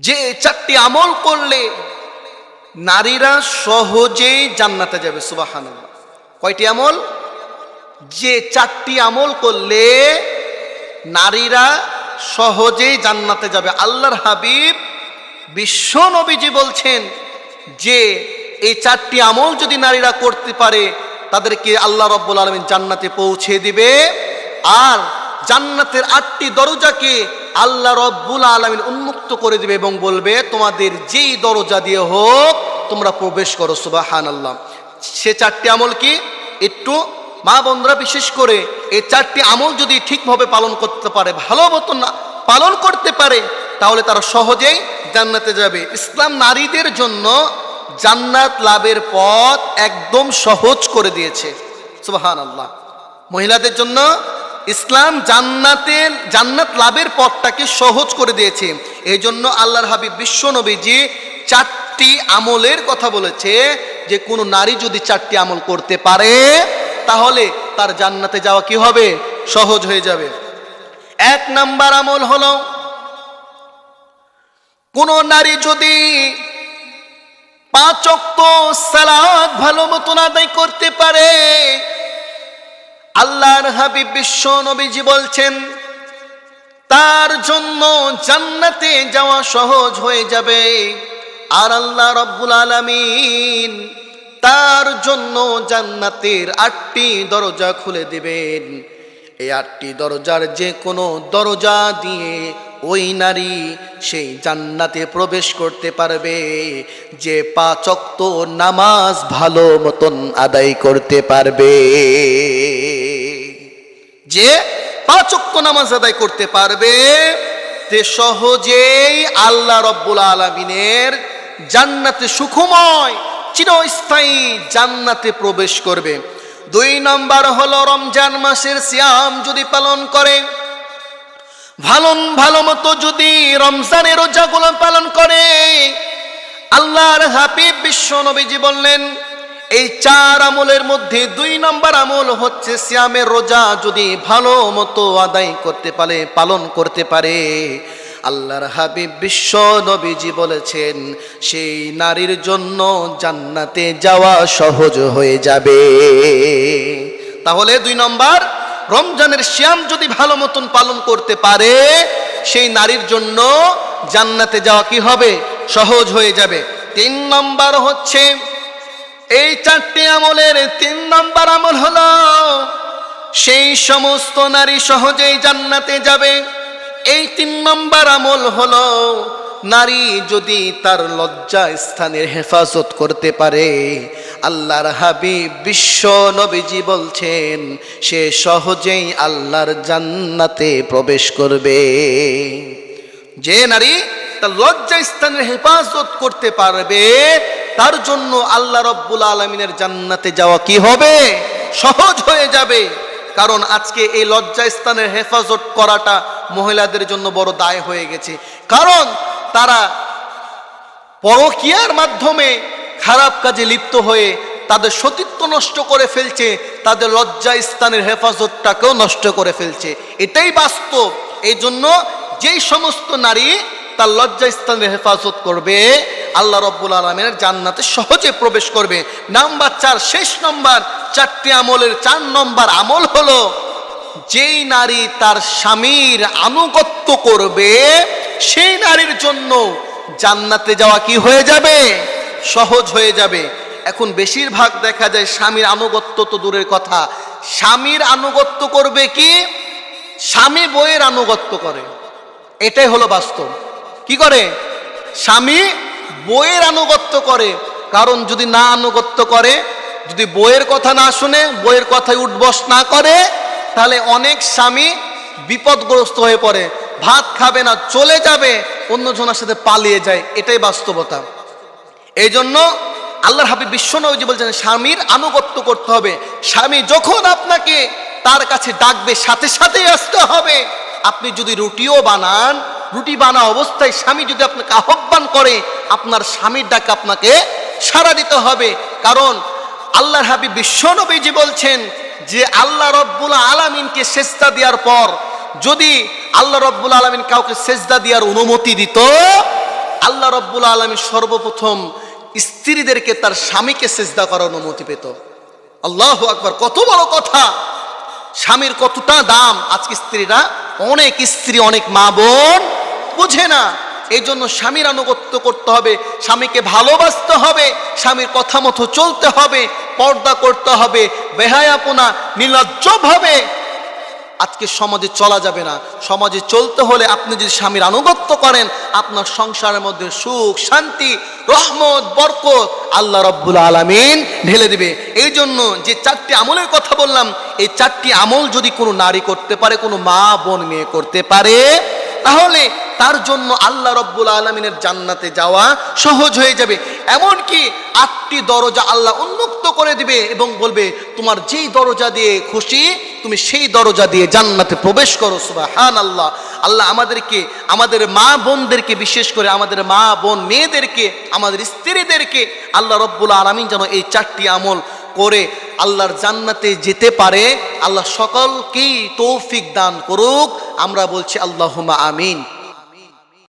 যে চারটি আমল করলে নারীরা সহজেই জান্নাতে যাবে সুবাহান কয়টি আমল? যে চারটি আমল করলে নারীরা সহজেই জান্নাতে যাবে। আল্লাহর হাবিব বিশ্ব নবীজি বলছেন যে এই চারটি আমল যদি নারীরা করতে পারে, তাদেরকে আল্লাহ রব্বুল আলমিন জান্নাতে পৌঁছে দিবে। আর জান্নাতের আটটি দরজাকে আল্লাহ রব্বুল আলমিন উন্মুক্ত করে দিবে এবং বলবে, তোমাদের যেই দরজা দিয়ে হোক, তোমরা প্রবেশ করো সুবাহান আল্লাহ সে চারটি আমল কি? একটু মা বন্ধুরা বিশেষ করে এই চারটি আমল যদি ঠিকভাবে পালন করতে পারে, ভালো মতো না পালন করতে পারে, তাহলে তারা সহজেই জান্নাতে যাবে। ইসলাম নারীদের জন্য জান্নাত লাভের পথ একদম সহজ করে দিয়েছে সুবাহান আল্লাহ মহিলাদের জন্য ইসলাম জান্নাতের, জান্নাত লাভের পথটাকে সহজ করে দিয়েছে। এই জন্য আল্লাহর হাবিব বিশ্ব নবীজি চারটি আমলের কথা বলেছে। যে কোনো নারী যদি চারটি আমল করতে পারে, তাহলে তার জান্নাতে যাওয়া কি হবে? সহজ হয়ে যাবে। এক নাম্বার আমল হলো, কোন নারী যদি পাঁচ অক্ত সালাদ ভালো মতন আদায় করতে পারে আল্লাহর হাবিব বিশ্ব নবীজি বলছেন, তার জন্য জান্নাতে যাওয়া সহজ হয়ে যাবে। আর আল্লাহ রব্বুল আলামিন তার জন্য জান্নাতের আটটি দরজা খুলে দিবেন। এই আটটি দরজার যে কোনো দরজা দিয়ে ওই নারী সেই জান্নাতে প্রবেশ করতে পারবে। যে পাচক্ত নামাজ ভালো মতন আদায় করতে পারবে। যে পাচক্ত নামাজ আদায় করতে পারবে, তে সহজেই আল্লাহ রব্বুল আলমিনের জান্নাতে সুখময়, চিরস্থায়ী জান্নাতে প্রবেশ করবে। দুই নম্বর হলো রমজান মাসের সিয়াম যদি পালন করে, ভালো ভালো মতো যদি রমজানের রোজাগুলো পালন করে, আল্লাহর হাবিব বিশ্ব নবীজি বললেন এই চার আমলের মধ্যে দুই নম্বর আমল হচ্ছে শ্যামের রোজা যদি ভালো মতো আদায় করতে পারে, পালন করতে পারে। আল্লাহর হাবিব বিশ্ব নবীজি বলেছেন, সেই নারীর জন্য জান্নাতে যাওয়া সহজ হয়ে যাবে। তাহলে দুই নম্বর, রমজানের শ্যাম যদি ভালো মতন পালন করতে পারে, সেই নারীর জন্য জান্নাতে যাওয়া কি হবে? সহজ হয়ে যাবে। তিন নম্বর হচ্ছে এই চারটি আমলের তিন নম্বর আমল হলো, সেই সমস্ত নারী সহজেই জান্নাতে যাবে। এই তিন নম্বর আমল হল, নারী যদি তার লজ্জা স্থানের হেফাজত করতে পারে, আল্লাহর হাবিব বিশ্ব নবীজি বলছেন, সে সহজেই আল্লাহর জান্নাতে প্রবেশ করবে। যে নারী তার লজ্জা স্থানের হেফাজত করতে পারবে তার জন্য আল্লাহ রব্বুল আলমিনের জান্নাতে যাওয়া কি হবে? সহজ হয়ে যাবে। কারণ আজকে এই লজ্জা স্থানের হেফাজত করাটা মহিলাদের জন্য বড় দায় হয়ে গেছে। কারণ তারা পরকিয়ার মাধ্যমে খারাপ কাজে লিপ্ত হয়ে তাদের সতীত্ব নষ্ট করে ফেলছে, তাদের লজ্জা স্থানের হেফাজতটাকেও নষ্ট করে ফেলছে। এটাই বাস্তব। এই জন্য যেই সমস্ত নারী তার লজ্জা স্থানের হেফাজত করবে আল্লাহ রব্বুল আলমের জান্নাতে সহজে প্রবেশ করবে। নাম্বার চার, শেষ নম্বর, চারটি আমলের চার নম্বর আমল হলো যেই নারী তার স্বামীর আনুগত্য করবে, সেই নারীর জন্য জান্নাতে যাওয়া কি হয়ে যাবে? সহজ হয়ে যাবে। এখন বেশিরভাগ দেখা যায় স্বামীর আনুগত্য তো দূরের কথা। স্বামীর আনুগত্য করবে কি? স্বামী বইয়ের আনুগত্য করে। এটাই হলো বাস্তব। কি করে? স্বামী বইয়ের আনুগত্য করে। কারণ যদি না আনুগত্য করে, যদি বইয়ের কথা না শুনে, বইয়ের কথায় উঠবস না করে, তাহলে অনেক স্বামী বিপদগ্রস্ত হয়ে পড়ে। ভাত খাবে না, চলে যাবে, অন্যজনের সাথে পালিয়ে যায়। এটাই বাস্তবতা। এই জন্য আল্লাহর হাবিব বিশ্ব নবীজি বলছেন, স্বামীর আনুগত্য করতে হবে। স্বামী যখন আপনাকে তার কাছে ডাকবে, সাথে সাথেই আসতে হবে। আপনি যদি রুটিও বানান রুটি বানা অবস্থায় স্বামী যদি আপনাকে আহ্বান করে, আপনার স্বামীর ডাক আপনাকে সাড়া দিতে হবে। কারণ আল্লাহর হাবিব বিশ্ব নবীজি বলছেন যে, আল্লাহ রব্বুল আলামিনকে সেজদা দেওয়ার পর যদি আল্লাহ রব্বুল আলমিন কাউকে সেজদা দেওয়ার অনুমতি দিত, আল্লাহ রব্বুল আলমী সর্বপ্রথম স্ত্রীদেরকে তার স্বামীকে সেজদা করার অনুমতি পেত। আল্লাহ আকবার, কত বড় কথা! স্বামীর কতটা দাম! আজকে স্ত্রীরা, অনেক স্ত্রী, অনেক মা বোন বুঝে না। এই জন্য স্বামীর আনুগত্য করতে হবে, স্বামীকে ভালোবাসতে হবে, স্বামীর কথা মতো চলতে হবে, পর্দা করতে হবে, বেহায়াপনা নির্লজ্জভাবে আজকে সমাজে চলা যাবে না। সমাজে চলতে হলে আপনি যদি স্বামীর আনুগত্য করেন, আপনার সংসারের মধ্যে সুখ, শান্তি, রহমত, বরকত আল্লাহ রব্বুল আলমিন ঢেলে দিবে। এই জন্য যে চারটি আমলের কথা বললাম, এই চারটি আমল যদি কোনো নারী করতে পারে, কোনো মা, বোন, মেয়ে করতে পারে, তাহলে তার জন্য আল্লাহ রব্বুল আলমিনের জান্নাতে যাওয়া সহজ হয়ে যাবে। এমনকি আটটি দরজা আল্লাহ উন্মুক্ত করে দিবে এবং বলবে, তোমার যেই দরজা দিয়ে খুশি, তুমি সেই দরজা দিয়ে জান্নাতে প্রবেশ করো। সুবাহান আল্লাহ আল্লাহ আমাদেরকে, আমাদের মা বোনদেরকে, বিশেষ করে আমাদের মা বোন মেয়েদেরকে, আমাদের স্ত্রীদেরকে আল্লাহ রব্বুল আলমিন যেন এই চারটি আমল করে আল্লাহর জান্নাতে যেতে পারে। আল্লাহ সকলকেই তৌফিক দান করুক। আমরা বলছি আল্লাহুমা আমিন।